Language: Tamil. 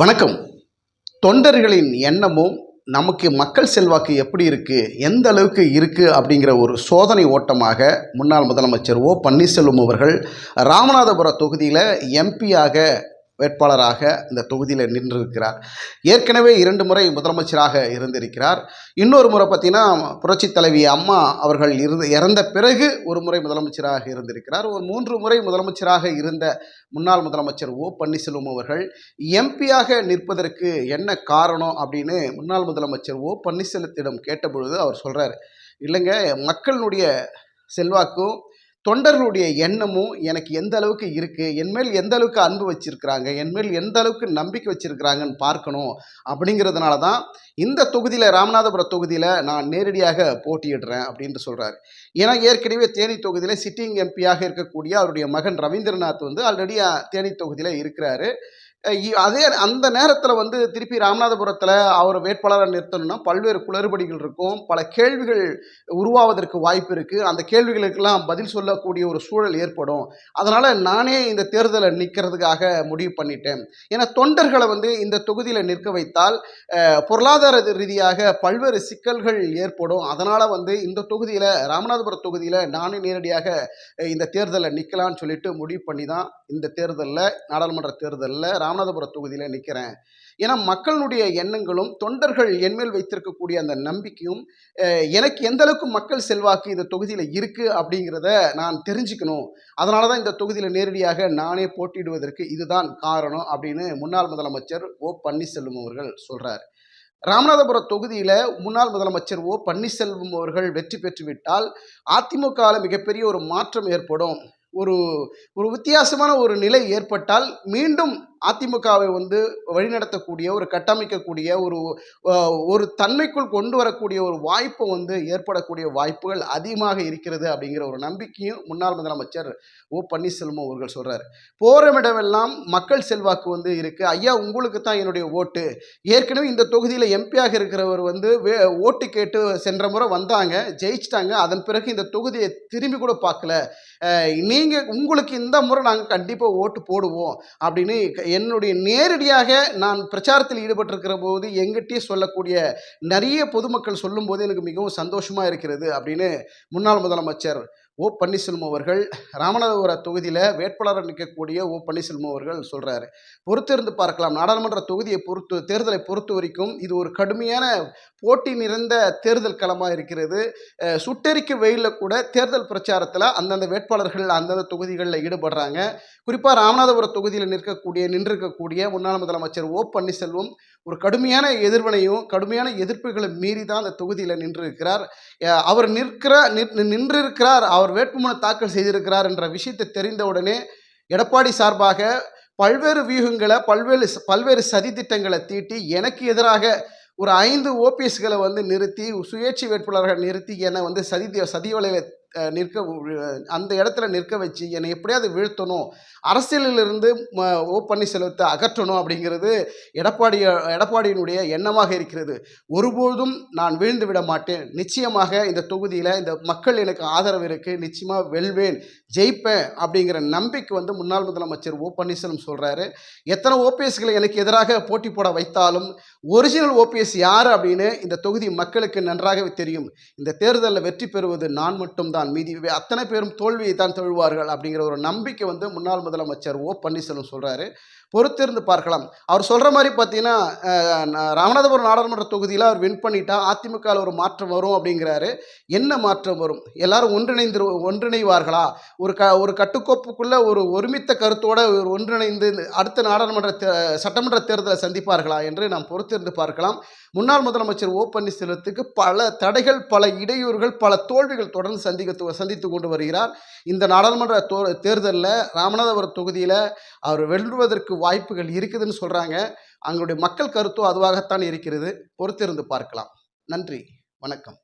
வணக்கம். தொண்டர்களின் எண்ணமும் நமக்கு மக்கள் செல்வாக்கு எப்படி இருக்குது எந்த அளவுக்கு இருக்குது அப்படிங்கிற ஒரு சோதனை ஓட்டமாக முன்னாள் முதலமைச்சர் ஓ பன்னீர்செல்வம் அவர்கள் ராமநாதபுர தொகுதியில் எம்பியாக வேட்பாளராக இந்த தொகுதியில் நின்றிருக்கிறார். ஏற்கனவே இரண்டு முறை முதலமைச்சராக இருந்திருக்கிறார். இன்னொரு முறை பார்த்தீங்கன்னா புரட்சித் தலைவி அம்மா அவர்கள் இருந்து இறந்த பிறகு ஒரு முறை முதலமைச்சராக இருந்திருக்கிறார். ஒரு மூன்று முறை முதலமைச்சராக இருந்த முன்னாள் முதலமைச்சர் ஓ பன்னீர்செல்வம் அவர்கள் எம்பியாக நிற்பதற்கு என்ன காரணம் அப்படின்னு முன்னாள் முதலமைச்சர் ஓ பன்னீர்செல்வத்திடம் கேட்டபொழுது அவர் சொல்கிறார் இல்லைங்க மக்களுடைய செல்வாக்கும் தொண்டர்களுடைய எண்ணமும் எனக்கு எந்த அளவுக்கு இருக்குது என்மேல் எந்த அளவுக்கு அன்பு வச்சுருக்கிறாங்க? என்மேல் எந்த அளவுக்கு நம்பிக்கை வச்சுருக்கிறாங்கன்னு பார்க்கணும் அப்படிங்கிறதுனால தான் இந்த தொகுதியில் ராமநாதபுரம் தொகுதியில் நான் நேரடியாக போட்டியிடுறேன் அப்படின்ட்டு சொல்கிறாரு ஏன்னா ஏற்கனவே தேனி தொகுதியில் சிட்டிங் எம்பியாக இருக்கக்கூடிய அவருடைய மகன் ரவீந்திரநாத் வந்து ஆல்ரெடி தேனி தொகுதியில் இருக்கிறாரு. அதே அந்த நேரத்தில் வந்து திருப்பி ராமநாதபுரத்தில் அவர் வேட்பாளராக நிறுத்தணும்னா பல்வேறு குளறுபடிகள் இருக்கும். பல கேள்விகள் உருவாவதற்கு வாய்ப்பு இருக்குது அந்த கேள்விகளுக்கெல்லாம் பதில் சொல்லக்கூடிய ஒரு சூழல் ஏற்படும். அதனால் நானே இந்த தேர்தலை நிற்கிறதுக்காக முடிவு பண்ணிட்டேன். ஏன்னா தொண்டர்களை வந்து இந்த தொகுதியில் நிற்க வைத்தால் பொருளாதார ரீதியாக பல்வேறு சிக்கல்கள் ஏற்படும். அதனால் வந்து இந்த தொகுதியில் ராமநாதபுர தொகுதியில் நானே நேரடியாக இந்த தேர்தலை நிற்கலான்னு சொல்லிட்டு முடிவு பண்ணி தான் இந்த தேர்தலில் நாடாளுமன்ற தேர்தலில் ராமநாதபுர தொகுதியில் நிற்கிறேன் ஏன்னா மக்களுடைய எண்ணங்களும் தொண்டர்கள் என்மேல் வைத்திருக்கக்கூடிய அந்த நம்பிக்கையும் எனக்கு எந்த அளவுக்கு மக்கள் செல்வாக்கு இந்த தொகுதியில் இருக்குது அப்படிங்கிறத நான் தெரிஞ்சுக்கணும். அதனால தான் இந்த தொகுதியில் நேரடியாக நானே போட்டியிடுவதற்கு இதுதான் காரணம் அப்படின்னு முன்னாள் முதலமைச்சர் ஓ. பன்னீர்செல்வம் அவர்கள் சொல்கிறார் ராமநாதபுர தொகுதியில் முன்னாள் முதலமைச்சர் ஓ. பன்னீர்செல்வம் அவர்கள் வெற்றி பெற்றுவிட்டால் அதிமுகவில் மிகப்பெரிய ஒரு மாற்றம் ஏற்படும். ஒரு ஒரு வித்தியாசமான ஒரு நிலை ஏற்பட்டால் மீண்டும் அதிமுகவை வந்து வழிநடத்தக்கூடிய ஒரு கட்டமைக்கக்கூடிய ஒரு ஒரு தன்மைக்குள் கொண்டு வரக்கூடிய ஒரு வாய்ப்பு வந்து ஏற்படக்கூடிய வாய்ப்புகள் அதிகமாக இருக்கிறது அப்படிங்கிற ஒரு நம்பிக்கையும் முன்னாள் முதலமைச்சர் ஓ பன்னீர்செல்வம் அவர்கள் சொல்கிறார் போகிறமிடமெல்லாம் மக்கள் செல்வாக்கு வந்து இருக்குது ஐயா உங்களுக்கு தான் என்னுடைய ஓட்டு. ஏற்கனவே இந்த தொகுதியில் எம்பியாக இருக்கிறவர் வந்து வே ஓட்டு கேட்டு சென்ற முறை வந்தாங்க ஜெயிச்சிட்டாங்க. அதன் பிறகு இந்த தொகுதியை திரும்பி கூட பார்க்கல. நீங்கள் உங்களுக்கு இந்த முறை நாங்கள் கண்டிப்பாக ஓட்டு போடுவோம் அப்படின்னு என்னுடைய நேரடியாக நான் பிரச்சாரத்தில் ஈடுபட்டிருக்கிற போது எங்கிட்டே சொல்லக்கூடிய நிறைய பொதுமக்கள் சொல்லும்போது எனக்கு மிகவும் சந்தோஷமாக இருக்கிறது அப்படின்னு முன்னாள் முதலமைச்சர் ஓ பன்னீர்செல்வம் அவர்கள் ராமநாதபுர தொகுதியில் வேட்பாளராக நிற்கக்கூடிய ஓ பன்னீர்செல்வம் அவர்கள் சொல்கிறாரு பொறுத்திருந்து பார்க்கலாம். நாடாளுமன்ற தொகுதியை பொறுத்து தேர்தலை பொறுத்த வரைக்கும் இது ஒரு கடுமையான போட்டி நிறைந்த தேர்தல் களமாக இருக்கிறது. அஹ் சுட்டெரிக்க வெயிலில் கூட தேர்தல் பிரச்சாரத்தில் அந்தந்த வேட்பாளர்கள் அந்தந்த தொகுதிகளில் ஈடுபடுறாங்க. குறிப்பாக ராமநாதபுர தொகுதியில் நிற்கக்கூடிய நின்றிருக்கக்கூடிய முன்னாள் முதலமைச்சர் ஓ பன்னீர்செல்வம் ஒரு கடுமையான எதிர்வினையும் கடுமையான எதிர்ப்புகளை மீறி தான் அந்த தொகுதியில் நின்றிருக்கிறார். அவர் நிற்கிற நின்றிருக்கிறார் அவர் வேட்புமனு தாக்கல் செய்திருக்கிறார் என்ற விஷயத்தை தெரிந்தவுடனே எடப்பாடி சார்பாக பல்வேறு வியூகங்களை பல்வேறு பல்வேறு சதி திட்டங்களை தீட்டி எனக்கு எதிராக ஒரு ஐந்து ஓபிஎஸ்களை வந்து நிறுத்தி சுயேட்சை வேட்பாளர்கள் நிறுத்தி என்னை வந்து சதி சதி வலையில் நிற்க அந்த இடத்துல நிற்க வச்சு என்னை எப்படியாவது வீழ்த்தணும் அரசியலிலிருந்து ம- ஓ பன்னீர்செல்வத்தை அகற்றணும் அப்படிங்கிறது எடப்பாடி எடப்பாடியினுடைய எண்ணமாக இருக்கிறது. ஒருபோதும் நான் வீழ்ந்து விட மாட்டேன். நிச்சயமாக இந்த தொகுதியில் இந்த மக்கள் எனக்கு ஆதரவு இருக்குது நிச்சயமாக வெல்வேன் ஜெயிப்பேன் அப்படிங்கிற நம்பிக்கை வந்து முன்னாள் முதலமைச்சர் ஓ பன்னீர்செல்வம் சொல்கிறாரு எத்தனை ஓபிஎஸ்களை எனக்கு எதிராக போட்டி போட வைத்தாலும் ஒரிஜினல் ஓபிஎஸ் யார் அப்படின்னு இந்த தொகுதி மக்களுக்கு நன்றாகவே தெரியும். இந்த தேர்தலில் வெற்றி பெறுவது நான் மட்டும்தான். மீதி அத்தனை பேரும் தோல்வியை தான் தழுவார்கள் அப்படிங்கிற ஒரு நம்பிக்கை வந்து முன்னாள் முதலமைச்சர் ஓ பன்னீர்செல்வம் சொல்கிறாரு பொறுத்திருந்து பார்க்கலாம். அவர் சொல்கிற மாதிரி பார்த்தீங்கன்னா ராமநாதபுரம் நாடாளுமன்ற தொகுதியில் அவர் வின் பண்ணிட்டா அதிமுகவில் ஒரு மாற்றம் வரும் அப்படிங்கிறாரு. என்ன மாற்றம் வரும்? எல்லாரும் ஒன்றிணைந்து ஒன்றிணைவார்களா? ஒரு க ஒரு கட்டுக்கோப்புக்குள்ள ஒரு ஒருமித்த கருத்தோட ஒரு ஒன்றிணைந்து அடுத்த நாடாளுமன்ற சட்டமன்ற தேர்தலை சந்திப்பார்களா என்று நாம் பொறுத்திருந்து பார்க்கலாம். முன்னாள் முதலமைச்சர் ஓ பன்னீர்செல்வத்துக்கு பல தடைகள் பல இடையூறுகள் பல தோல்விகள் தொடர்ந்து சந்திக்க சந்தித்து கொண்டு வருகிறார். இந்த நாடாளுமன்ற தோ தேர்தலில் ராமநாதபுரம் தொகுதியில் அவர் வெல்வதற்கு வாய்ப்புகள் இருக்குதுன்னு சொல்கிறாங்க அவங்களுடைய மக்கள் கருத்தும் அதுவாகத்தான் இருக்கிறது. பொறுத்திருந்து பார்க்கலாம். நன்றி. வணக்கம்.